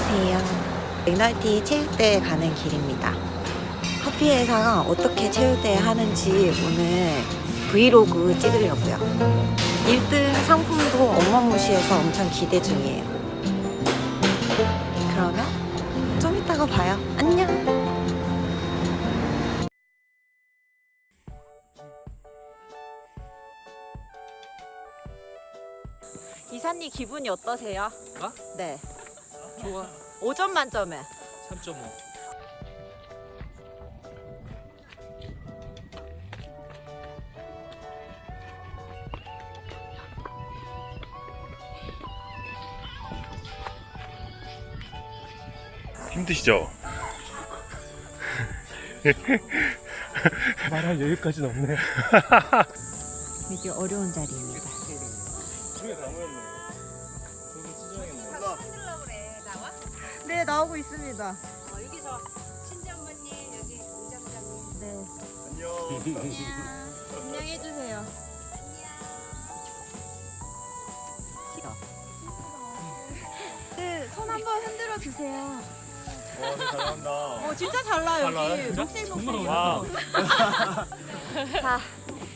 안녕하세요. 맥널티 체육대회 가는 길입니다. 커피 회사가 어떻게 체육대회 하는지 오늘 브이로그 찍으려고요. 1등 상품도 어마무시해서 엄청 기대 중이에요. 그러면 좀 이따가 봐요. 안녕! 이사님 기분이 어떠세요? 나? 네. 좋아. 5점 만점에. 3.5. 힘드시죠? 말할 여유까지는 없네. 되게 어려운 자리입니다. 네, 나오고 있습니다. 어, 여기서 친정부님 여기 우장장님 네. 안녕. 안녕해주세요. 싫어. 네, 손 한번 흔들어 주세요. 와, 너 잘한다. 어, 진짜 잘 나요, 여기. 진짜? 녹색 녹색. 와. 자,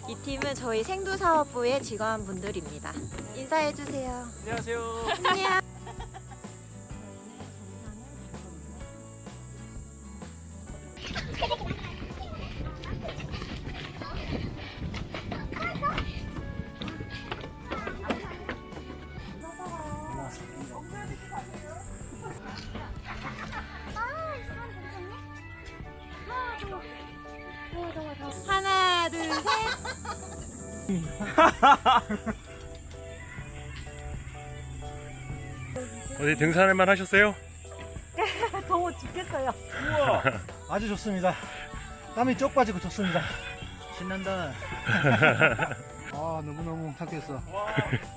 이 팀은 저희 생두사업부의 직원분들입니다. 인사해주세요. 안녕하세요. 안녕. 어디 등산할 만 하셨어요? 더워 죽겠어요. 우와. 아주 좋습니다. 땀이 쪽 빠지고 좋습니다. 신난다. 아 너무너무 상쾌했어.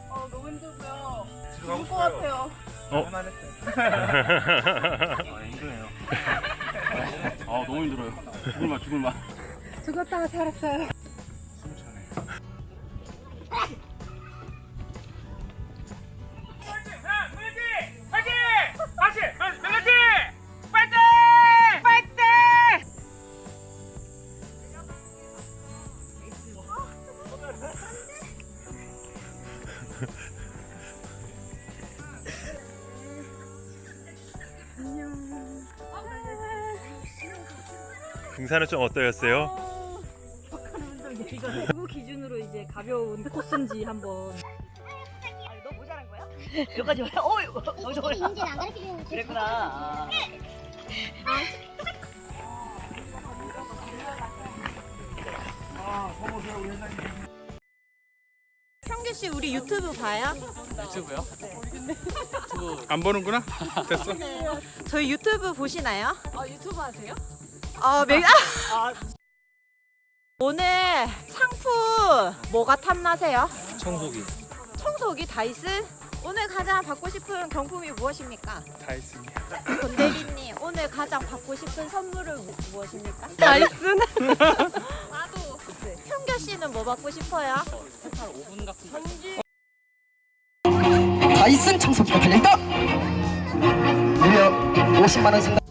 어 너무 힘들고요 들어가고 것 같아요 어? 아 힘드네요. 아, 너무 힘들어요. 죽을 맛, 죽을 맛. 죽었다가 살았어요 등산은 좀 어떠셨어요? 누구 기준으로 이제 가벼운 코스인지 한번. 아니, 너 모자란 거야? 여기까지 와요? 어, 좋아요. 문제를 안 가르쳐주는 그랬구나. 아. 평규 씨 우리 유튜브 봐요? 유튜브요? 유튜브 안 보는구나? 됐어. 저희 유튜브 보시나요? 아 유튜브 하세요? 어, 매... 아! 오늘 상품 뭐가 탐나세요? 청소기 청소기 다이슨? 오늘 가장 받고 싶은 경품이 무엇입니까? 다 있습니다. 권대리님 오늘 가장 받고 싶은 선물은 무, 무엇입니까? 다이슨? 씨는 뭐 받고 싶어요? 한 5분 같은 거. 다이슨 청소기가 달려있다 무려 50만원 상당